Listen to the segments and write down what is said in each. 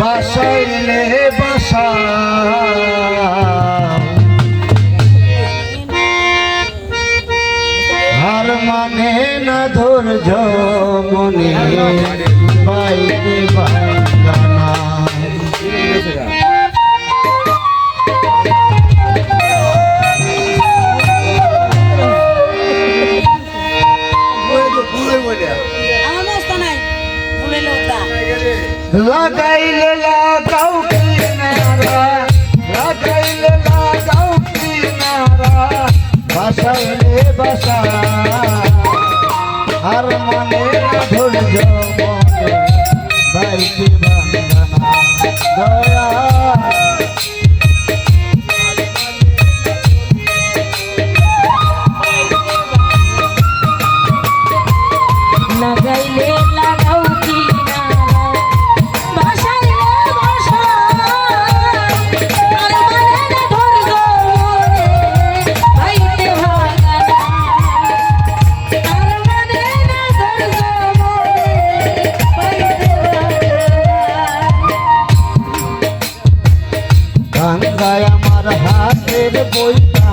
বাসাইলে বাসা। হার মানে না ধৈর্য মনে বাইরে বাঙ্গানা দয়া বইটা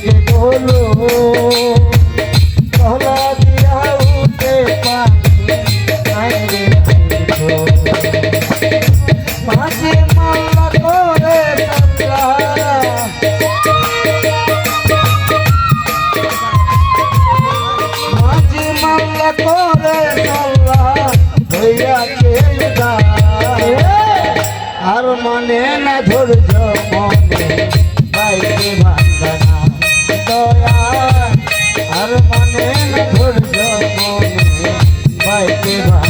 লিখলিকে বলো কহলা দিয়া উঠে পানি মাঝে মাল্লা করে মাঝে মাল্লা করে কান্না হইয়াছে আর মনে না ধৈর্য মনে বাইকে ভাঙ্গানা দয়া আর মনে ধৈর্য মনে বাইকে ভাঙ্গানা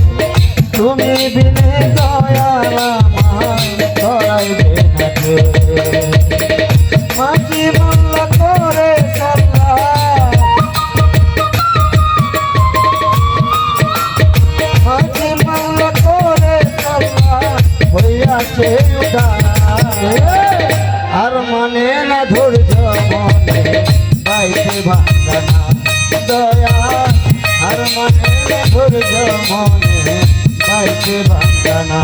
তুমি বিনে দয়ালা দরাইবে নাকে মাঝি মোল্লা করে মাঝি মোল্লা করে হইয়াছে আর মনে না ধৈর্য মনে বাইতে ভাঙ্গানা দয়া আর মনে না ধৈর্য মনে। বাজনা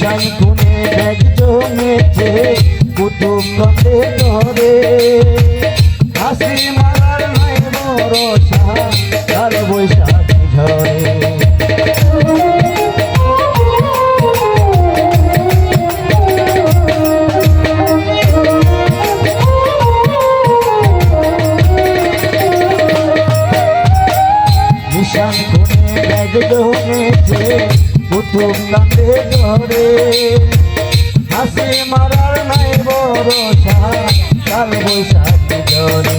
নিশান খুনে ব্যাগ জমেছে কুতুব কন্দে ধরে। হাসি মারার নাই বরসা তার বৈশাখী ঝরে। নিশান খুনে ব্যাগ জমেছে কুতুব কান্দে ধরে হাসি মারার নাই বড় সাল বৈশাখ ঝরে।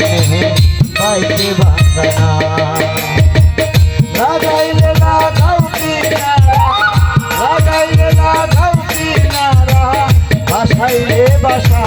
মনে পাইতে ভাঙা না। লাগাইলে লাগাও কিনারা লাগাইলে লাগাও কিনারা বাসাইলে বাসা।